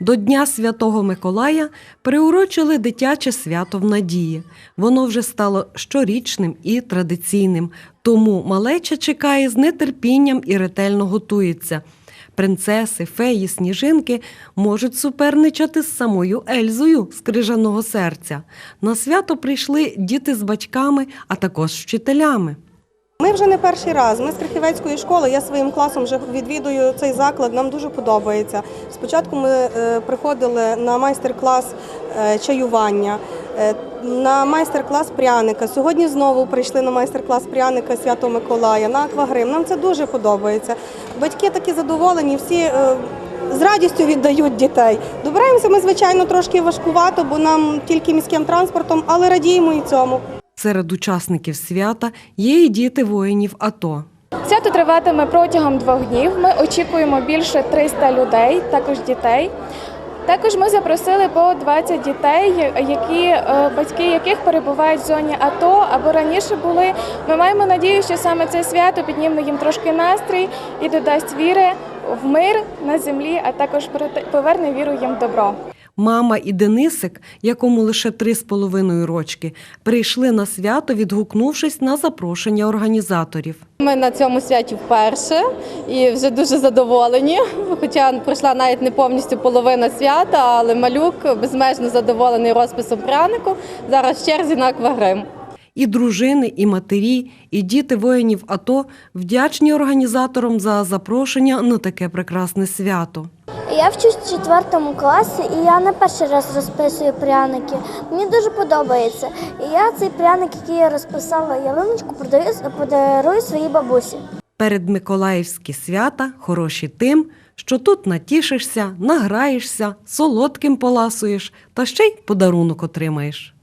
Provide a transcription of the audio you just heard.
До Дня Святого Миколая приурочили дитяче свято в надії. Воно вже стало щорічним і традиційним, тому малеча чекає з нетерпінням і ретельно готується. Принцеси, феї, сніжинки можуть суперничати з самою Ельзою з крижаного серця. На свято прийшли діти з батьками, а також з вчителями. Ми вже не перший раз. Ми з Крихівецької школи. Я своїм класом вже відвідую цей заклад. Нам дуже подобається. Спочатку ми е, приходили на майстер-клас е, чаювання, е, на майстер-клас пряника. Сьогодні знову прийшли на майстер-клас пряника Свято Миколая, на аквагрим. Нам це дуже подобається. Батьки такі задоволені, всі. З радістю віддають дітей. Добираємося ми, звичайно, трошки важкувато, бо нам тільки міським транспортом, але радіємо і цьому. Серед учасників свята є і діти воїнів АТО. Свято триватиме протягом двох днів. Ми очікуємо більше 300 людей, також дітей. Також ми запросили по 20 дітей, які е, батьки яких перебувають в зоні АТО або раніше були. Ми маємо надію, що саме це свято підніме їм трошки настрій і додасть віри в мир на землі, а також поверне віру їм в добро. Мама і Денисик, якому лише три з половиною рочки, прийшли на свято, відгукнувшись на запрошення організаторів. Ми на цьому святі вперше і вже дуже задоволені. Хоча пройшла навіть не повністю половина свята, але малюк безмежно задоволений розписом прянику. Зараз в черзі на аквагрим. І дружини, і матері, і діти воїнів АТО вдячні організаторам за запрошення на таке прекрасне свято. Я вчусь в четвертому класі, і я не перший раз розписую пряники. Мені дуже подобається. І я цей пряник, який я розписала ялиночку, продаю, подарую своїй бабусі. Передмиколаївські свята хороші тим, що тут натішишся, награєшся, солодким поласуєш та ще й подарунок отримаєш.